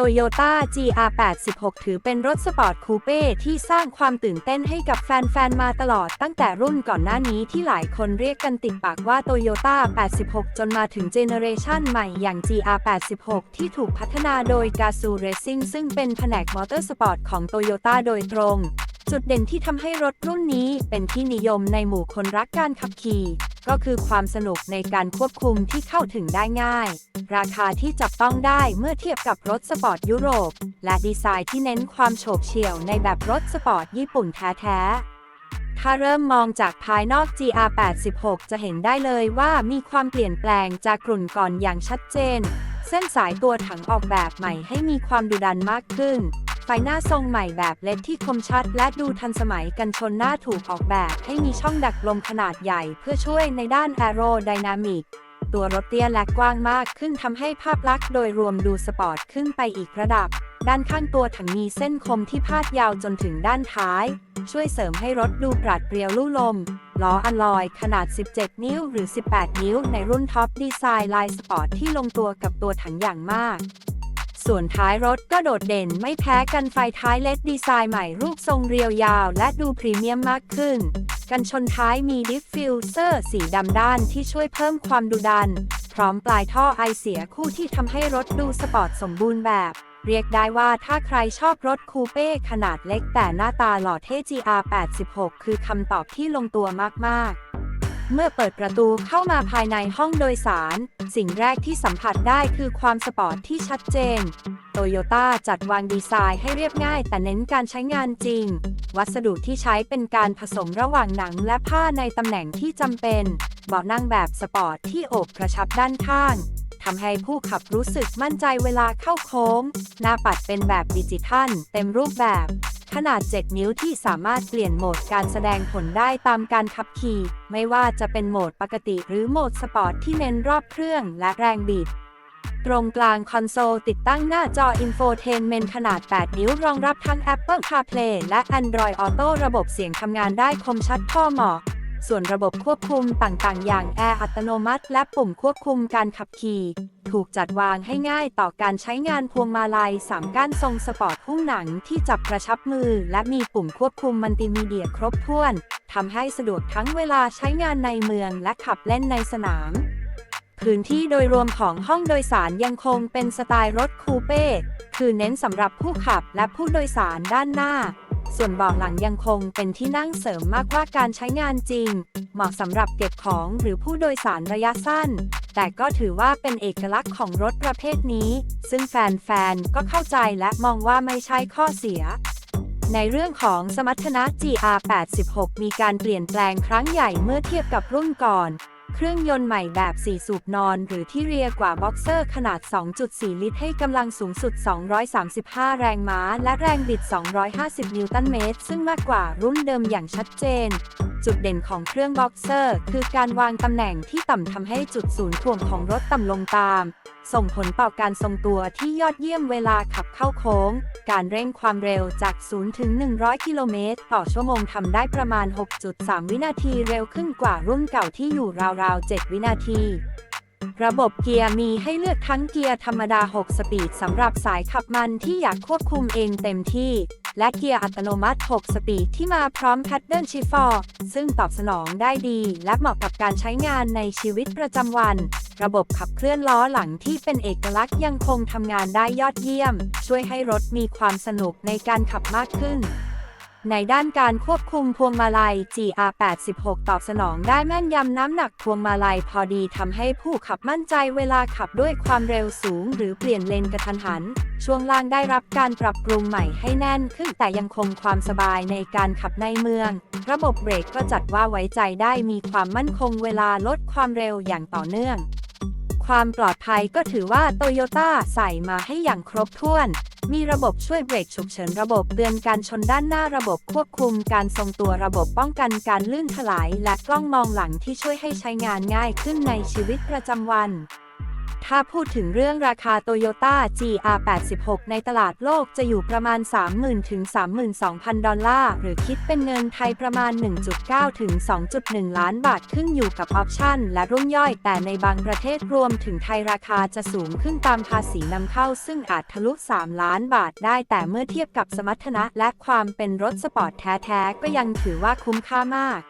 โตโยต้า GR86 ถือเป็นรถสปอร์ตคูเป้ที่สร้างความตื่นเต้นให้กับแฟน ๆ มาตลอดตั้งแต่รุ่นก่อนหน้านี้ที่หลายคนเรียกกันติดปากว่าโตโยต้า 86 จนมาถึงเจเนอเรชันใหม่อย่าง GR86 ที่ถูกพัฒนาโดย g a z o Racing ซึ่งเป็นแผนกมอเตอร์สปอร์ตของโตโยต้าโดยตรง จุดเด่นที่ทำให้รถรุ่นนี้เป็นที่นิยมในหมู่คนรักการขับขี่ ก็คือความสนุกในการควบคุมที่เข้าถึงได้ง่าย ราคาที่จับต้องได้เมื่อเทียบกับรถสปอร์ตยุโรป และดีไซน์ที่เน้นความโฉบเฉี่ยวในแบบรถสปอร์ตญี่ปุ่นแท้ๆ ถ้าเริ่มมองจากภายนอก GR86 จะเห็นได้เลยว่ามีความเปลี่ยนแปลงจากกลุ่นก่อนอย่างชัดเจน เส้นสายตัวถังออกแบบใหม่ให้มีความดุดันมากขึ้น ไฟหน้าทรงใหม่แบบเล็ดที่คมชัด และดูทันสมัยกันชนหน้าถูกออกแบบให้มีช่องดักลมขนาดใหญ่ เพื่อช่วยในด้านแอโรไดนามิกตัวรถเตี้ยและกว้างมากขึ้นทำให้ภาพลักษณ์โดยรวมดูสปอร์ตขึ้นไปอีกระดับ ด้านข้างตัวถังมีเส้นคมที่พาดยาวจนถึงด้านท้าย ช่วยเสริมให้รถดูปราดเปรียวลู่ลม ล้ออัลลอยขนาด 17 นิ้วหรือ 18 นิ้วในรุ่นท็อปดีไซน์ลายสปอร์ตที่ลงตัวกับตัวถังอย่างมาก ส่วนท้ายรถก็โดดเด่นไม่แพ้กันไฟท้ายเลดดีไซน์ใหม่รูปทรงเรียวยาว และดูพรีเมียมมากขึ้น กันชนท้ายมีดิฟฟิวเซอร์สีดำด้านที่ช่วยเพิ่มความดุดัน พร้อมปลายท่อไอเสียคู่ที่ทำให้รถดูสปอร์ตสมบูรณ์แบบ เรียกได้ว่าถ้าใครชอบรถคูเป้ขนาดเล็กแต่หน้าตาหล่อเท่ GR86 คือคำตอบที่ลงตัวมากๆ เมื่อเปิดประตูเข้ามาภายในห้องโดยสาร สิ่งแรกที่สัมผัสได้คือความสปอร์ตที่ชัดเจน โตโยต้าจัดวางดีไซน์ให้เรียบง่าย แต่เน้นการใช้งานจริง วัสดุที่ใช้เป็นการผสมระหว่างหนังและผ้าในตำแหน่งที่จำเป็นเบาะนั่งแบบสปอร์ตที่โอบกระชับด้านข้างทำให้ผู้ขับรู้สึกมั่นใจเวลาเข้าโค้ง หน้าปัดเป็นแบบดิจิทัล เต็มรูปแบบ ขนาด 7 นิ้วที่สามารถเปลี่ยนโหมดการแสดงผลได้ตามการขับขี่ ไม่ว่าจะเป็นโหมดปกติหรือโหมดสปอร์ตที่เน้นรอบเครื่องและแรงบีดตรงกลางคอนโซลติดตั้งหน้าจอ Infotainment ขนาด 8 นิ้วรองรับทั้ง Apple CarPlay และ Android Auto ระบบเสียงทำงานได้คมชัดพ่อเหมาะ ส่วนระบบควบคุมต่างๆ อย่างแอร์อัตโนมัติ และปุ่มควบคุมการขับขี่ ถูกจัดวางให้ง่ายต่อการใช้งานพวงมาลัย3ก้านทรงสปอร์ตหุ้มหนังที่จับกระชับมือ และมีปุ่มควบคุมมัลติมีเดียครบถ้วนทำให้สะดวกทั้งเวลาใช้งานในเมืองและขับเล่นในสนาม พื้นที่โดยรวมของห้องโดยสารยังคงเป็นสไตล์รถคูเป้ คือเน้นสำหรับผู้ขับและผู้โดยสารด้านหน้า ส่วนเบาะหลังยังคงเป็นที่นั่งเสริมมากกว่าการใช้งานจริง เหมาะสำหรับเก็บของหรือผู้โดยสารระยะสั้น แต่ก็ถือว่าเป็นเอกลักษณ์ของรถประเภทนี้ ซึ่งแฟนๆ ก็เข้าใจและมองว่าไม่ใช่ข้อเสียในเรื่องของสมรรถนะ GR86 มีการเปลี่ยนแปลงครั้งใหญ่เมื่อเทียบกับรุ่นก่อน เครื่องยนต์ใหม่แบบ 4 สูบนอน หรือที่เรียกว่าบ็อกเซอร์ขนาด 2.4 ลิตร ให้กำลังสูงสุด 235 แรงม้า และแรงบิด 250 นิวตันเมตร ซึ่งมากกว่ารุ่นเดิมอย่างชัดเจน จุดเด่นของเครื่องบ็อกเซอร์ คือการวางตำแหน่งที่ต่ำทำให้จุดศูนย์ถ่วงของรถต่ำลงตาม ส่งผลต่อการทรงตัวที่ยอดเยี่ยมเวลาขับเข้าโค้ง การเร่งความเร็วจาก 0 ถึง 100 กิโลเมตร ต่อชั่วโมงทำได้ประมาณ 6.3 วินาทีเร็วขึ้นกว่ารุ่นเก่าที่อยู่ราวๆ 7 วินาทีระบบเกียร์มีให้เลือกทั้งเกียร์ธรรมดา 6 สปีดสำหรับสายขับมันที่อยากควบคุมเองเต็มที่ และเกียร์อัตโนมัติ 6 สปีดที่มาพร้อมแพดเดิลชิฟฟอร์ซึ่งตอบสนองได้ดี และเหมาะกับการใช้งานในชีวิตประจำวัน ระบบขับเคลื่อนล้อหลังที่เป็นเอกลักษณ์ยังคงทำงานได้ยอดเยี่ยม ช่วยให้รถมีความสนุกในการขับมากขึ้น ในด้านการควบคุมพวงมาลัย GR86 ตอบสนองได้แม่นยำน้ำหนักพวงมาลัยพอดีทำให้ผู้ขับมั่นใจเวลาขับด้วยความเร็วสูง หรือเปลี่ยนเลนกระทันหัน ช่วงล่างได้รับการปรับปรุงใหม่ให้แน่นขึ้นแต่ยังคงความสบายในการขับในเมือง ระบบเบรกก็จัดว่าไว้ใจได้มีความมั่นคงเวลาลดความเร็วอย่างต่อเนื่อง ความปลอดภัยก็ถือว่าโตโยต้าใส่มาให้อย่างครบถ้วน มีระบบช่วยเบรกฉุกเฉินระบบเตือนการชนด้านหน้าระบบควบคุมการทรงตัวระบบป้องกันการลื่นถลาย และกล้องมองหลังที่ช่วยให้ใช้งานง่ายขึ้นในชีวิตประจำวัน ถ้าพูดถึงเรื่องราคา Toyota GR86 ในตลาดโลกจะอยู่ประมาณ 30,000 ถึง 32,000 ดอลลาร์ หรือคิดเป็นเงินไทยประมาณ 1.9 ถึง 2.1 ล้านบาทขึ้นอยู่กับออปชั่นและรุ่นย่อย แต่ในบางประเทศรวมถึงไทยราคาจะสูงขึ้นตามภาษีนำเข้า ซึ่งอาจทะลุ 3 ล้านบาทได้ แต่เมื่อเทียบกับสมรรถนะและความเป็นรถสปอร์ตแท้ๆ ก็ยังถือว่าคุ้มค่ามาก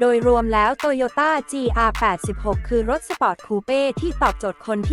โดยรวมแล้ว Toyota GR86 คือรถสปอร์ตคูเป้ที่ตอบโจทย์คนที่